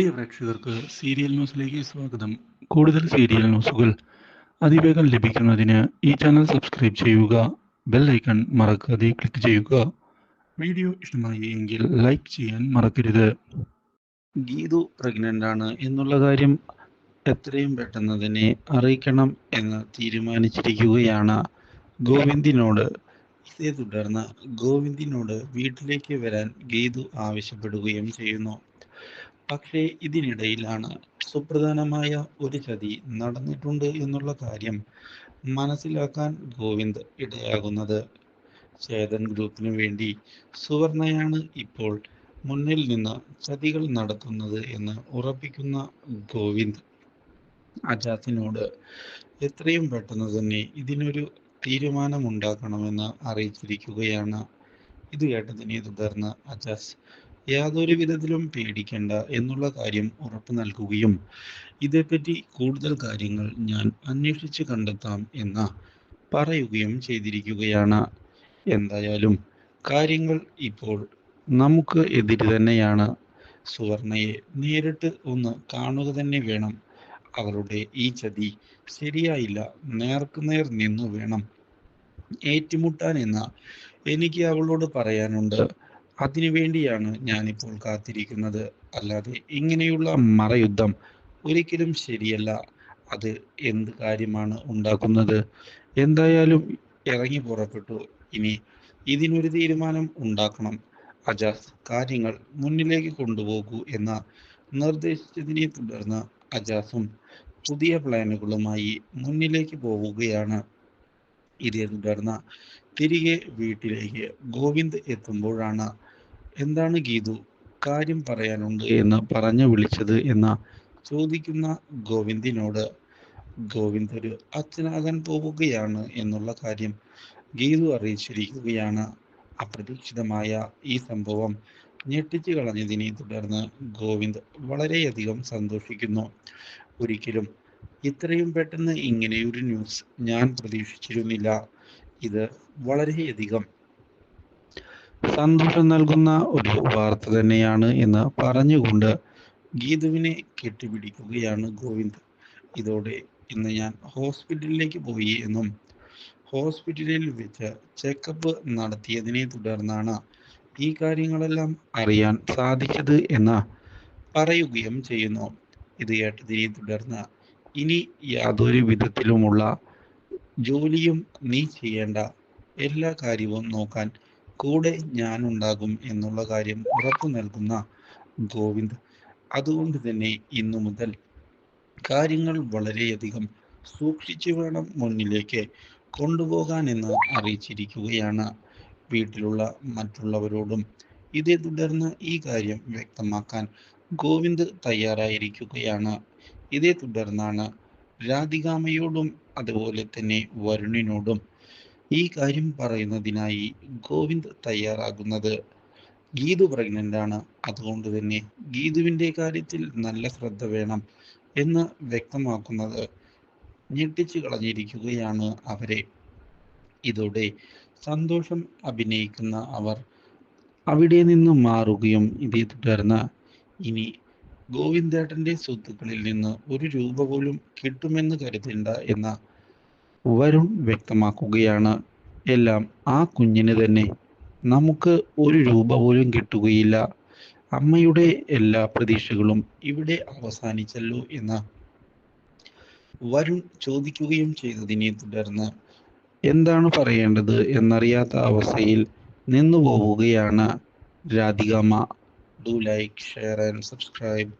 പ്രിയ പ്രേക്ഷകർക്ക് സീരിയൽ ന്യൂസിലേക്ക് സ്വാഗതം. കൂടുതൽ സീരിയൽ ന്യൂസുകൾ അതിവേഗം ലഭിക്കുന്നതിന് ഈ ചാനൽ സബ്സ്ക്രൈബ് ചെയ്യുക ബെൽ ഐക്കൺ മറക്കാതെ ക്ലിക്ക് ചെയ്യുക. വീഡിയോ ഇഷ്ടമായി എങ്കിൽ ലൈക്ക് ചെയ്യാൻ മറക്കരുത്. ഗീതു പ്രഗ്നന്റ് ആണ് എന്നുള്ള കാര്യം എത്രയും പെട്ടെന്ന് തന്നെ അറിയിക്കണം എന്ന് തീരുമാനിച്ചിരിക്കുകയാണ് ഗോവിന്ദിനോട്. ഇതേ തുടർന്ന് ഗോവിന്ദിനോട് വീട്ടിലേക്ക് വരാൻ ഗീതു ആവശ്യപ്പെടുകയും ചെയ്യുന്നു. പക്ഷേ ഇതിനിടയിലാണ് സുപ്രധാനമായ ഒരു ചതി നടന്നിട്ടുണ്ട് എന്നുള്ള കാര്യം മനസ്സിലാക്കാൻ ഗോവിന്ദ് ഇടയാകുന്നത്. ചേതൻ ഗ്രൂപ്പിനു വേണ്ടി സുവർണയാണ് ഇപ്പോൾ മുന്നിൽ നിന്ന് ചതികൾ നടത്തുന്നത് എന്ന് ഉറപ്പിക്കുന്ന ഗോവിന്ദ് അജാത്തിനോട് എത്രയും പെട്ടെന്ന് തന്നെ ഇതിനൊരു തീരുമാനമുണ്ടാക്കണമെന്ന് അറിയിച്ചിരിക്കുകയാണ്. ഇത് കേട്ടതിനെ തുടർന്ന് അജാസ് യാതൊരു വിധത്തിലും പേടിക്കേണ്ട എന്നുള്ള കാര്യം ഉറപ്പു നൽകുകയും ഇതേപ്പറ്റി കൂടുതൽ കാര്യങ്ങൾ ഞാൻ അന്വേഷിച്ച് കണ്ടെത്താം എന്ന് പറയുകയും ചെയ്തിരിക്കുകയാണ്. എന്തായാലും കാര്യങ്ങൾ ഇപ്പോൾ നമുക്ക് എതിര് തന്നെയാണ്. സുവർണയെ നേരിട്ട് ഒന്ന് കാണുക തന്നെ വേണം. അവളുടെ ഈ ചതി ശരിയായില്ല. നേർക്കുനേർ നിന്നു വേണം. ഏറ്റുമുട്ടാൻ എന്ന എനിക്ക് അവളോട് പറയാനുണ്ട്. അതിനുവേണ്ടിയാണ് ഞാനിപ്പോൾ കാത്തിരിക്കുന്നത്. അല്ലാതെ ഇങ്ങനെയുള്ള മറയുദ്ധം ഒരിക്കലും ശരിയല്ല. അത് എന്ത് കാര്യമാണ് ഉണ്ടാക്കുന്നത്? എന്തായാലും ഇറങ്ങി പുറപ്പെട്ടു. ഇനി ഇതിനൊരു തീരുമാനം ഉണ്ടാക്കണം. അജാസ് കാര്യങ്ങൾ മുന്നിലേക്ക് കൊണ്ടുപോകൂ എന്ന നിർദ്ദേശിച്ചതിനെ തുടർന്ന് അജാസും പുതിയ പ്ലാനുകളുമായി മുന്നിലേക്ക് പോവുകയാണ്. ഇതേ തുടർന്ന് തിരികെ വീട്ടിലേക്ക് ഗോവിന്ദ് എത്തുമ്പോഴാണ് എന്താണ് ഗീതു കാര്യം പറയാനുണ്ട് എന്ന് പറഞ്ഞു വിളിച്ചത് എന്ന ചോദിക്കുന്ന ഗോവിന്ദിനോട്. ഗോവിന്ദ് ഒരു അച്ഛനാകാൻ പോവുകയാണ് എന്നുള്ള കാര്യം ഗീതു അറിയിച്ചിരിക്കുകയാണ്. അപ്രതീക്ഷിതമായ ഈ സംഭവം ഞെട്ടിച്ചു കളഞ്ഞതിനെ തുടർന്ന് ഗോവിന്ദ് വളരെയധികം സന്തോഷിക്കുന്നു. ഒരിക്കലും ഇത്രയും പെട്ടെന്ന് ഇങ്ങനെയൊരു ന്യൂസ് ഞാൻ പ്രതീക്ഷിച്ചിരുന്നില്ല. ഇത് വളരെയധികം സന്തോഷം നൽകുന്ന ഒരു വാർത്ത തന്നെയാണ് എന്ന് പറഞ്ഞുകൊണ്ട് ഗീതുവിനെ കെട്ടിപ്പിടിക്കുകയാണ് ഗോവിന്ദ്. ഇതോടെ ഇന്ന് ഞാൻ ഹോസ്പിറ്റലിലേക്ക് പോയി എന്നും ഹോസ്പിറ്റലിൽ വെച്ച് ചെക്കപ്പ് നടത്തിയതിനെ തുടർന്നാണ് ഈ കാര്യങ്ങളെല്ലാം അറിയാൻ സാധിച്ചത് എന്ന് പറയുകയും ചെയ്യുന്നു. ഇത് കേട്ടതിനെ തുടർന്ന് ഇനി യാതൊരു വിധത്തിലുമുള്ള ജോലിയും നീ ചെയ്യേണ്ട. എല്ലാ കാര്യവും നോക്കാൻ കൂടെ ഞാൻ ഉണ്ടാകും എന്നുള്ള കാര്യം ഉറപ്പു നൽകുന്ന ഗോവിന്ദ്. അതുകൊണ്ട് തന്നെ ഇന്നു മുതൽ കാര്യങ്ങൾ വളരെയധികം സൂക്ഷിച്ചു വേണം മുന്നിലേക്ക് കൊണ്ടുപോകാൻ എന്ന് അറിയിച്ചിരിക്കുകയാണ് വീട്ടിലുള്ള മറ്റുള്ളവരോടും. ഇതേ തുടർന്ന് ഈ കാര്യം വ്യക്തമാക്കാൻ ഗോവിന്ദ് തയ്യാറായിരിക്കുകയാണ്. ഇതേ തുടർന്നാണ് രാധികാമയോടും അതുപോലെ തന്നെ വരുണിനോടും ഈ കാര്യം പറയുന്നതിനായി ഗോവിന്ദ് തയ്യാറാകുന്നത് ഗീതു പ്രഗ്നന്റ് ആണ്. അതുകൊണ്ട് തന്നെ ഗീതുവിന്റെ കാര്യത്തിൽ നല്ല ശ്രദ്ധ വേണം എന്ന് വ്യക്തമാക്കുന്നത് ഞെട്ടിച്ചു കളഞ്ഞിരിക്കുകയാണ് അവരെ. ഇതോടെ സന്തോഷം അഭിനയിക്കുന്ന അവർ അവിടെ നിന്ന് മാറുകയും ഇതേ തുടർന്ന് ഇനി ഗോവിന്ദേട്ടന്റെ സ്വത്തുക്കളിൽ നിന്ന് ഒരു രൂപ പോലും കിട്ടുമെന്ന് കരുതേണ്ട എന്ന വരുൺ വ്യക്തമാക്കുകയാണ്. എല്ലാം ആ കുഞ്ഞിന് തന്നെ. നമുക്ക് ഒരു രൂപ പോലും കിട്ടുകയില്ല. അമ്മയുടെ എല്ലാ പ്രതീക്ഷകളും ഇവിടെ അവസാനിച്ചല്ലോ എന്ന് വരുൺ ചോദിക്കുകയും ചെയ്തതിനെ തുടർന്ന് എന്താണ് പറയേണ്ടത് എന്നറിയാത്ത അവസ്ഥയിൽ നിന്നു പോവുകയാണ് Radhikamma do like share and subscribe